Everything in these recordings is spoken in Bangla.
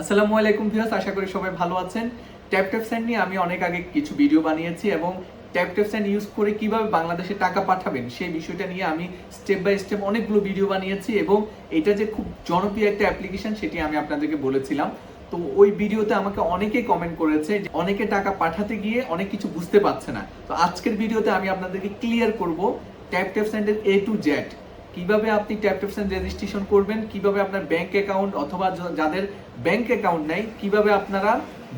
আসসালামু আলাইকুম ভিউয়ার্স, আশা করি সবাই ভালো আছেন। ট্যাপ ট্যাপ নিয়ে আমি অনেক আগে কিছু ভিডিও বানিয়েছি এবং ট্যাপ ট্যাপ ইউজ করে কীভাবে বাংলাদেশে টাকা পাঠাবেন সেই বিষয়টা নিয়ে আমি স্টেপ বাই স্টেপ অনেকগুলো ভিডিও বানিয়েছি এবং এটা যে খুব জনপ্রিয় একটা অ্যাপ্লিকেশন সেটি আমি আপনাদেরকে বলেছিলাম। তো ওই ভিডিওতে আমাকে অনেকেই কমেন্ট করেছে যে অনেকে টাকা পাঠাতে গিয়ে অনেক কিছু বুঝতে পারছে না। তো আজকের ভিডিওতে আমি আপনাদেরকে ক্লিয়ার করব Tap Tap A to Z কীভাবে আপনি ট্যাপ রেজিস্ট্রেশন করবেন? কীভাবে আপনার ব্যাংক অ্যাকাউন্ট অথবা যাদের ব্যাংক অ্যাকাউন্ট নেই, কীভাবে আপনারা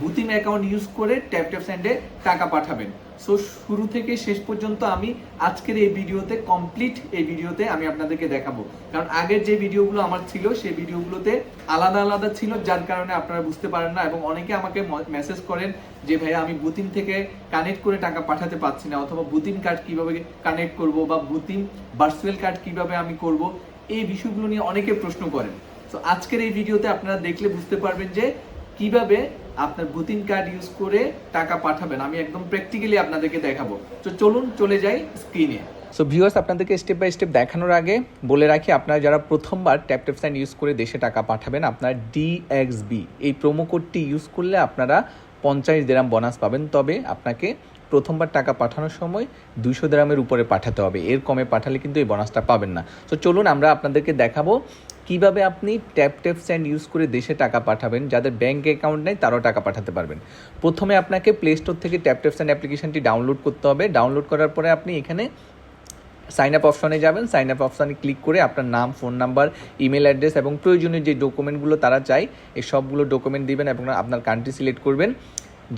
বুতিম অ্যাকাউন্ট ইউজ করে ট্যাপ ট্যাপ স্যান্ডে টাকা পাঠাবেন। সো শুরু থেকে শেষ পর্যন্ত আমি আজকের এই ভিডিওতে কমপ্লিট এই ভিডিওতে আমি আপনাদেরকে দেখাবো। কারণ আগের যে ভিডিওগুলো আমার ছিল, সেই ভিডিওগুলোতে আলাদা আলাদা ছিল, যার কারণে আপনারা বুঝতে পারেন না এবং অনেকে আমাকে মেসেজ করেন যে, ভাইয়া, আমি বুতিম থেকে কানেক্ট করে টাকা পাঠাতে পারছি না অথবা বুতিম কার্ড কীভাবে কানেক্ট করব বা বুতিম ভার্চুয়াল কার্ড কীভাবে আমি করব? এই বিষয়গুলো নিয়ে অনেকে প্রশ্ন করেন। তো আজকের এই ভিডিওতে আপনারা দেখলে বুঝতে পারবেন যে কীভাবে আপনার বুতিম কার্ড ইউজ করে টাকা পাঠাবেন? আমি একদম প্র্যাকটিক্যালি আপনাদেরকে দেখাবো। তো চলুন চলে যাই স্ক্রিনে সো ভিউয়ার্স আপনাদেরকে স্টেপ বাই স্টেপ দেখানোর আগে বলে রাখি, আপনারা যারা প্রথমবার ট্যাপ ট্যাপ সাইন ইউজ করে দেশে টাকা পাঠাবেন, আপনার ডিএক্সবি এই প্রোমো কোডটি ইউজ করলে আপনারা পঞ্চাশ দেরাম বোনাস পাবেন। তবে আপনাকে প্রথমবার টাকা পাঠানোর সময় দুশো দেরামের উপরে পাঠাতে হবে। এর কমে পাঠালে কিন্তু এই বোনাসটা পাবেন না। তো চলুন আমরা আপনাদেরকে দেখাবো কীভাবে আপনি ট্যাপ ট্যাপ স্যান্ড ইউজ করে দেশে টাকা পাঠাবেন, যাদের ব্যাংক অ্যাকাউন্ট নেই তারাও টাকা পাঠাতে পারবেন। প্রথমে আপনাকে প্লে স্টোর থেকে ট্যাপ ট্যাপ স্যান্ড অ্যাপ্লিকেশনটি ডাউনলোড করতে হবে। ডাউনলোড করার পরে আপনি এখানে সাইন আপ অপশনে যাবেন। সাইন আপ অপশানে ক্লিক করে আপনার নাম ফোন নাম্বার ইমেল অ্যাড্রেস এবং প্রয়োজনীয় যে ডকুমেন্টগুলো তারা চায়, এই সবগুলো ডকুমেন্ট দিবেন এবং আপনার কান্ট্রি সিলেক্ট করবেন।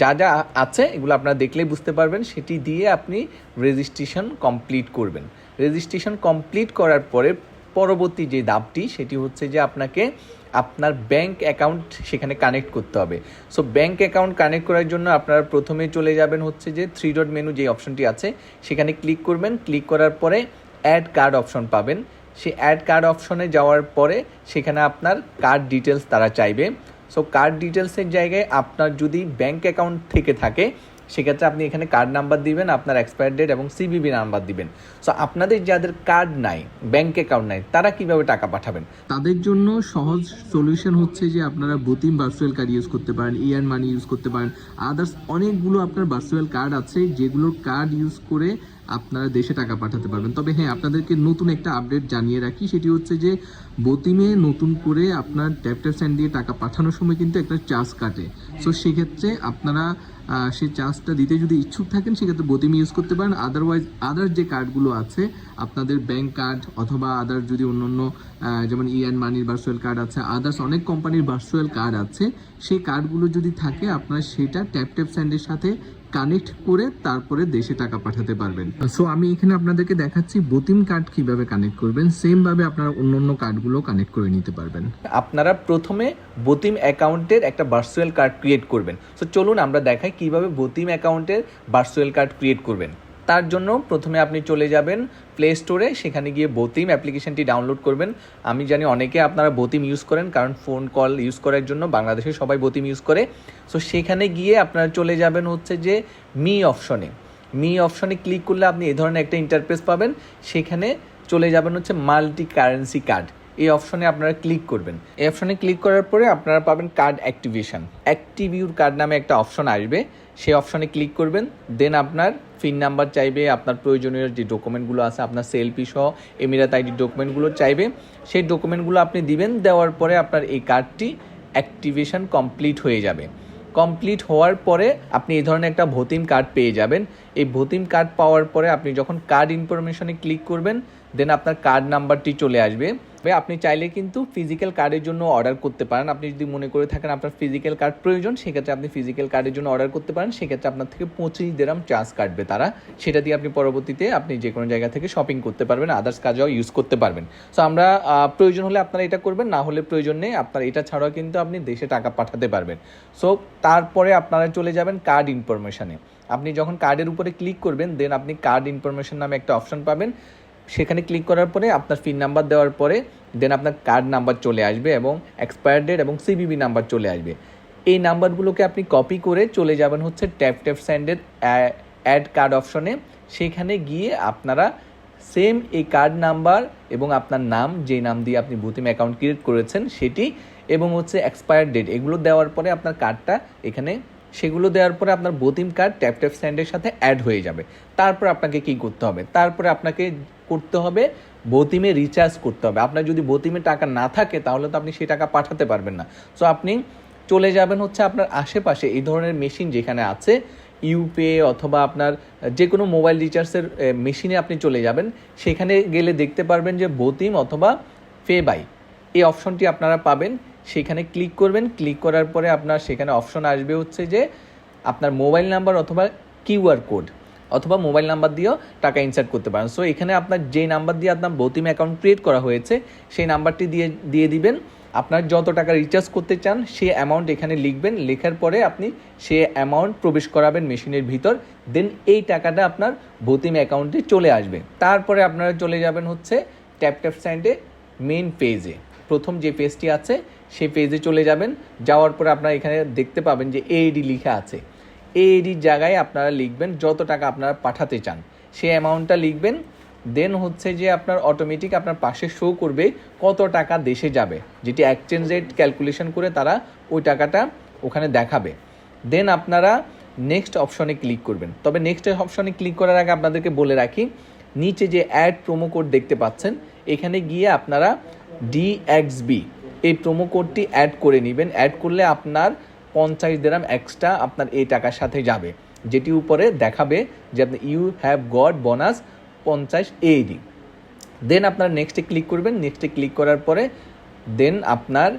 যা যা আছে এগুলো আপনারা দেখলেই বুঝতে পারবেন। সেটি দিয়ে আপনি রেজিস্ট্রেশন কমপ্লিট করবেন। রেজিস্ট্রেশন কমপ্লিট করার পরে পরবর্তী যে ধাপটি সেটি হচ্ছে যে আপনাকে আপনার ব্যাংক অ্যাকাউন্ট সেখানে কানেক্ট করতে হবে। সো ব্যাংক অ্যাকাউন্ট কানেক্ট করার জন্য আপনারা প্রথমে চলে যাবেন হচ্ছে যে থ্রি ডট মেনু যে অপশনটি আছে, সেখানে ক্লিক করবেন। ক্লিক করার পরে অ্যাড কার্ড অপশন পাবেন। সেই অ্যাড কার্ড অপশনে যাওয়ার পরে সেখানে আপনার কার্ড ডিটেলস তারা চাইবে। সো কার্ড ডিটেলসের জায়গায় আপনার যদি ব্যাংক অ্যাকাউন্ট থেকে থাকে সেক্ষেত্রে আপনি এখানে কার্ড নাম্বার দিবেন, আপনার এক্সপায়ার ডেট এবং সিবিবি নাম্বার দিবেন। সো আপনাদের যাদের কার্ড নাই ব্যাংক অ্যাকাউন্ট নাই, তারা কীভাবে টাকা পাঠাবেন? তাদের জন্য সহজ সলিউশন হচ্ছে যে আপনারা বুতিম ভার্চুয়াল কার্ড ইউজ করতে পারেন ইয়ার মানি ইউজ করতে পারেন। আদার্স অনেকগুলো আপনার ভার্চুয়াল কার্ড আছে যেগুলোর কার্ড ইউজ করে আপনারা দেশে টাকা পাঠাতে পারবেন। তবে হ্যাঁ আপনাদেরকে নতুন একটা আপডেট জানিয়ে রাখি, সেটি হচ্ছে যে বতিমে নতুন করে আপনার ট্যাপ ট্যাপ স্যান্ড দিয়ে টাকা পাঠানোর সময় কিন্তু একটা চার্জ কাটে। সো সেক্ষেত্রে আপনারা সেই চার্জটা দিতে যদি ইচ্ছুক থাকেন, সেক্ষেত্রে বোতিম ইউজ করতে পারেন। আদারওয়াইজ আদার যে কার্ডগুলো আছে, আপনাদের ব্যাংক কার্ড অথবা আদার যদি অন্য অন্য যেমন ইয়ান মানির ভার্চুয়াল কার্ড আছে আদার্স অনেক কোম্পানির ভার্চুয়াল কার্ড আছে। সেই কার্ডগুলো যদি থাকে, আপনারা সেটা ট্যাপ ট্যাপ স্যান্ডের সাথে কানেক্ট করে তারপরে দেশে টাকা পাঠাতে পারবেন। সো আমি এখানে আপনাদেরকে দেখাচ্ছি বতিম কার্ড কীভাবে কানেক্ট করবেন। সেম ভাবে আপনারা অন্য অন্য কার্ডগুলো কানেক্ট করে নিতে পারবেন। আপনারা প্রথমে বতিম অ্যাকাউন্টের একটা ভার্চুয়াল কার্ড ক্রিয়েট করবেন। সো চলুন আমরা দেখাই কীভাবে বতিম অ্যাকাউন্টের ভার্চুয়াল কার্ড ক্রিয়েট করবেন। তার জন্য প্রথমে আপনি চলে যাবেন প্লে স্টোরে সেখানে গিয়ে বোতিম অ্যাপ্লিকেশনটি ডাউনলোড করবেন। আমি জানি অনেকে আপনারা বোতিম ইউজ করেন, কারণ ফোন কল ইউজ করার জন্য বাংলাদেশে সবাই বোতিম ইউজ করে। সো সেখানে গিয়ে আপনারা চলে যাবেন হচ্ছে যে মি অপশনে মি অপশনে ক্লিক করলে আপনি এ ধরনের একটা ইন্টারফেস পাবেন। সেখানে চলে যাবেন হচ্ছে মাল্টি কারেন্সি কার্ড এই অপশনে আপনারা ক্লিক করবেন। এই অপশনে ক্লিক করার পরে আপনারা পাবেন কার্ড অ্যাক্টিভেশন অ্যাক্টিভিউর কার্ড নামে একটা অপশন আসবে। সেই অপশনে ক্লিক করবেন। দেন আপনার ফিন নাম্বার চাইবে, আপনার প্রয়োজনীয় যে ডকুমেন্টগুলো আছে, আপনার সেলফি সহ এমিরাত আইডি ডকুমেন্টগুলো চাইবে। সেই ডকুমেন্টগুলো আপনি দিবেন, দেওয়ার পরে আপনার এই কার্ডটি অ্যাক্টিভেশন কমপ্লিট হয়ে যাবে। কমপ্লিট হওয়ার পরে আপনি এই ধরনের একটা ভতিম কার্ড পেয়ে যাবেন। এই ভতিম কার্ড পাওয়ার পরে আপনি যখন কার্ড ইনফরমেশনে ক্লিক করবেন দেন আপনার কার্ড নাম্বারটি চলে আসবে। আপনি চাইলে কিন্তু ফিজিক্যাল কার্ডের জন্য অর্ডার করতে পারেন। আপনি যদি মনে করে থাকেন আপনার ফিজিক্যাল কার্ড প্রয়োজন, সেক্ষেত্রে আপনি ফিজিক্যাল কার্ডের জন্য অর্ডার করতে পারেন। সেক্ষেত্রে আপনার থেকে পঁচিশ দেরাম চার্জ কাটবে তারা। সেটা দিয়ে আপনি পরবর্তীতে আপনি যে কোনো জায়গা থেকে শপিং করতে পারবেন আদার্স কাজেও ইউজ করতে পারবেন। সো আমরা প্রয়োজন হলে আপনারা এটা করবেন, না হলে প্রয়োজন নেই। আপনার এটা ছাড়াও কিন্তু আপনি দেশে টাকা পাঠাতে পারবেন। সো তারপরে আপনারা চলে যাবেন কার্ড ইনফরমেশানে আপনি যখন কার্ডের উপরে ক্লিক করবেন দেন আপনি কার্ড ইনফরমেশন নামে একটা অপশন পাবেন। সেখানে ক্লিক করার পরে আপনার পিন নাম্বার দেওয়ার পরে দেন আপনার কার্ড নাম্বার চলে আসবে এবং এক্সপায়ার ডেট এবং সিবিবি নাম্বার চলে আসবে। এই নাম্বারগুলোকে আপনি কপি করে চলে যাবেন হচ্ছে ট্যাপ ট্যাপ স্যান্ডের অ্যাড কার্ড অপশনে সেখানে গিয়ে আপনারা সেম এই কার্ড নাম্বার এবং আপনার নাম, যে নাম দিয়ে আপনি বুতিম অ্যাকাউন্ট ক্রিয়েট করেছেন সেটি এবং হচ্ছে এক্সপায়ার ডেট এগুলো দেওয়ার পরে আপনার কার্ডটা এখানে, সেগুলো দেওয়ার পরে আপনার বতিম কার্ড ট্যাপ ট্যাপ স্যান্ডের সাথে অ্যাড হয়ে যাবে। তারপর আপনাকে কি করতে হবে? তারপরে আপনাকে করতে হবে, বতিমে রিচার্জ করতে হবে। আপনার যদি বতিমে টাকা না থাকে, তাহলে তো আপনি সেই টাকা পাঠাতে পারবেন না। সো আপনি চলে যাবেন হচ্ছে আপনার আশেপাশে, এই ধরনের মেশিন যেখানে আছে ইউপে অথবা আপনার যে কোনো মোবাইল রিচার্জের মেশিনে আপনি চলে যাবেন। সেখানে গেলে দেখতে পারবেন যে বতিম অথবা ফে বাই এই অপশনটি আপনারা পাবেন। সেখানে ক্লিক করবেন। ক্লিক করার পরে আপনার সেখানে অপশন আসবে হচ্ছে যে আপনার মোবাইল নাম্বার অথবা কিউআর কোড অথবা মোবাইল নাম্বার দিয়েও টাকা ইনসার্ট করতে পারেন। সো এখানে আপনার যে নাম্বার দিয়ে আপনার বতিম অ্যাকাউন্ট ক্রিয়েট করা হয়েছে, সেই নাম্বারটি দিয়ে দিয়ে দিবেন। আপনার যত টাকা রিচার্জ করতে চান সে অ্যামাউন্ট এখানে লিখবেন। লেখার পরে আপনি সে অ্যামাউন্ট প্রবেশ করাবেন মেশিনের ভিতর। দেন এই টাকাটা আপনার বতিম অ্যাকাউন্টে চলে আসবে। তারপরে আপনারা চলে যাবেন হচ্ছে ট্যাপ ট্যাপ স্যান্ডে মেন পেজে প্রথম যে পেজটি আছে, সেই পেজে চলে যাবেন। যাওয়ার পরে আপনারা এখানে দেখতে পাবেন যে এইডি লেখা আছে। এডির জায়গায় আপনারা লিখবেন যত টাকা আপনারা পাঠাতে চান। সেই অ্যামাউন্টটা লিখবেন দেন হচ্ছে যে আপনার অটোমেটিক আপনার পাশে শো করবে কত টাকা দেশে যাবে। যেটি এক্সচেঞ্জ রেট ক্যালকুলেশন করে তারা ওই টাকাটা ওখানে দেখাবে। দেন আপনারা নেক্সট অপশনে ক্লিক করবেন। তবে নেক্সট অপশনে ক্লিক করার আগে আপনাদেরকে বলে রাখি, নিচে যে অ্যাড প্রোমো কোড দেখতে পাচ্ছেন, এখানে গিয়ে আপনারা ডিএক্সবি এই প্রোমো কোডটি অ্যাড করে নেবেন। অ্যাড করলে আপনার পঞ্চাশ দেরাম এক্সট্রা আপনার এই টাকার সাথে যাবে। যেটি উপরে দেখাবে যে আপনি ইউ হ্যাভ গড বোনাস পঞ্চাশ এইডি দেন আপনারা নেক্সটে ক্লিক করবেন। নেক্সটে ক্লিক করার পরে দেন আপনার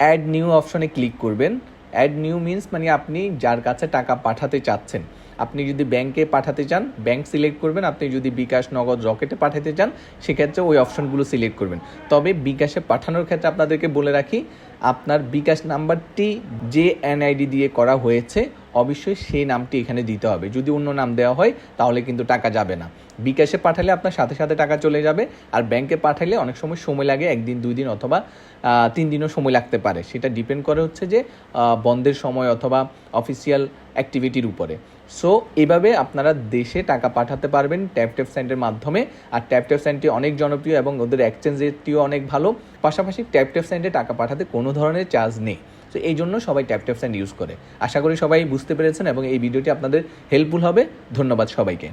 অ্যাড নিউ অপশনে ক্লিক করবেন। অ্যাড নিউ মিনস মানে আপনি যার কাছে টাকা পাঠাতে চাচ্ছেন। আপনি যদি ব্যাংকে পাঠাতে চান ব্যাংক সিলেক্ট করবেন। আপনি যদি বিকাশ নগদ রকেটে পাঠাতে চান, সেক্ষেত্রে ওই অপশনগুলো সিলেক্ট করবেন। তবে বিকাশে পাঠানোর ক্ষেত্রে আপনাদেরকে বলে রাখি, আপনার বিকাশ নাম্বারটি যে এনআইডি দিয়ে করা হয়েছে, অবশ্যই সেই নামটি এখানে দিতে হবে। যদি অন্য নাম দেওয়া হয়, তাহলে কিন্তু টাকা যাবে না। বিকাশে পাঠালে আপনার সাথে সাথে টাকা চলে যাবে। আর ব্যাংকে পাঠালে অনেক সময় সময় লাগে, একদিন, দুই দিন অথবা তিন দিনও সময় লাগতে পারে। সেটা ডিপেন্ড করে হচ্ছে যে বন্ধের সময় অথবা অফিসিয়াল অ্যাক্টিভিটির উপরে। সো এভাবে আপনারা দেশে টাকা পাঠাতে পারবেন ট্যাপ ট্যাপ সেন্টের মাধ্যমে। আর ট্যাপ ট্যাপ সেন্টটি অনেক জনপ্রিয় এবং ওদের এক্সচেঞ্জ রেটটিও অনেক ভালো। পাশাপাশি ট্যাপ ট্যাপ সেন্টে টাকা পাঠাতে কোনো ধরনের চার্জ নেই। তো এই জন্য সবাই ট্যাপ ট্যাপ সেন্ট ইউজ করে। আশা করি সবাই বুঝতে পেরেছেন এবং এই ভিডিওটি আপনাদের হেল্পফুল হবে। ধন্যবাদ সবাইকে।